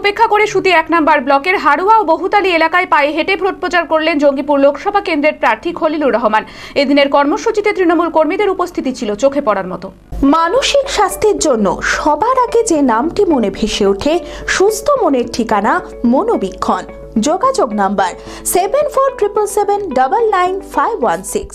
উপেক্ষা করে সুতি এক নম্বর ব্লকের হারুয়া ও বহুতালী এলাকায় পায়ে হেঁটে ভোট প্রচার করলেন জঙ্গিপুর লোকসভা কেন্দ্রের প্রার্থী খলিলুর রহমান। এদিনের কর্মসূচিতে তৃণমূল কর্মীদের উপস্থিতি ছিল চোখে পড়ার মতো। মানসিক স্বাস্থ্যের জন্য সবার আগে যে নামটি মনে ভেসে ওঠে সুস্থ মনের ঠিকানা মনোবীক্ষণ। যোগাযোগ number seven four triple seven double nine five one six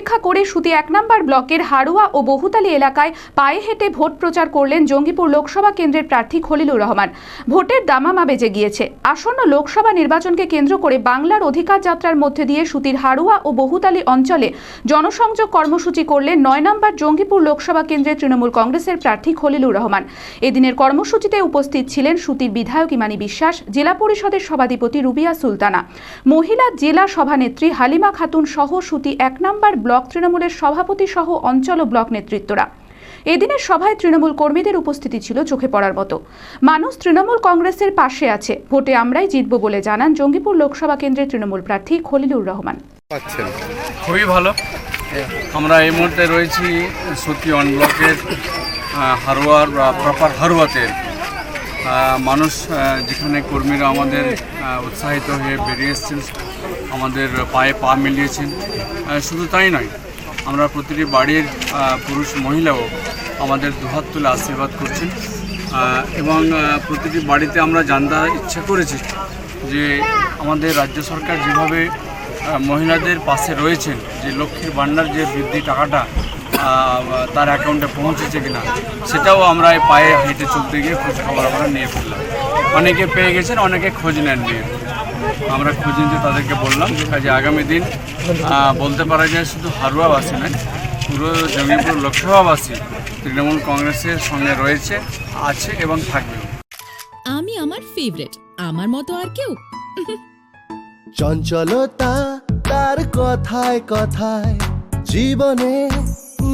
উপেক্ষা করে সুতি এক নম্বর ব্লকের হারুয়া ও বহুতালী এলাকায় পায়ে হেঁটে ভোট প্রচার করলেন জঙ্গিপুর লোকসভা কেন্দ্রের প্রার্থী খলিলুর রহমান। ভোটের দামামা বেজে গিয়েছে। আসন্ন লোকসভা নির্বাচনকে কেন্দ্র করে বাংলার অধিকার যাত্রার মধ্যে দিয়ে সুতির হারুয়া ও বহুতালী অঞ্চলে জনসংযোগ কর্মসূচি করলেন নয় নম্বর জঙ্গিপুর লোকসভা কেন্দ্রের তৃণমূল কংগ্রেসের প্রার্থী খলিলুর রহমান। এদিনের কর্মসূচিতে উপস্থিত ছিলেন সুতির বিধায়ক ইমানি বিশ্বাস, জেলা পরিষদের সভাধিপতি রুবিয়া সুলতানা। মহিলা জেলা সভানেত্রী হালিমা খাতুন সহ সুতি এক নম্বর ব্লক তৃণমূলের সভাপতি সহ অঞ্চল ও ব্লক নেতৃত্বরা। এদিনের সভায় তৃণমূল কর্মীদের উপস্থিতি ছিল চোখে পড়ার মতো। মানুষ তৃণমূল কংগ্রেসের পাশে আছে। ভোটে আমরাই জিতব বলে জানান জঙ্গিপুর লোকসভা কেন্দ্রের তৃণমূল প্রার্থী খলিলুর রহমান। খুবই ভালো। আমরা এই মুহূর্তে রয়েছি সুতি অন ব্লকের হারোয়ার বা প্রপার হারোয়াতে। মানুষ যেখানে কর্মীরা আমাদের উৎসাহিত হয়ে বেরিয়ে এসছেন, আমাদের পায়ে পা মিলিয়েছেন শুধু তাই নয়, আমরা প্রতিটি বাড়ির পুরুষ মহিলাও আমাদের দুহাত তুলে আশীর্বাদ করছেন এবং প্রতিটি বাড়িতে আমরা জানতে ইচ্ছা করেছি যে আমাদের রাজ্য সরকার যেভাবে মহিলাদের পাশে রয়েছেন, যে লক্ষ্মীর ভাণ্ডার যে বৃদ্ধি টাকাটা তার অ্যাকাউন্টে পৌঁছেছে কিনা সেটাও আমরা এই পায়ে হেঁটে চলতে গিয়ে খোঁজ খবর আমরা নিয়ে ফেললাম। অনেকে পেয়ে গেছেন অনেকে খোঁজ নেন নিয়ে আমরা খোঁজ নিতে তাদেরকে বললাম কাজে আগামী দিন বলতে পারা যায় শুধু হারুয়াবাসী নয় পুরো জঙ্গিপুর লোকসভাবাসী তৃণমূল কংগ্রেসের সঙ্গে রয়েছে আছে এবং থাকবে। আমি আমার ফেভারিট আমার মতো আর কেউ। চঞ্চলতা তার কথায় কথায় জীবনে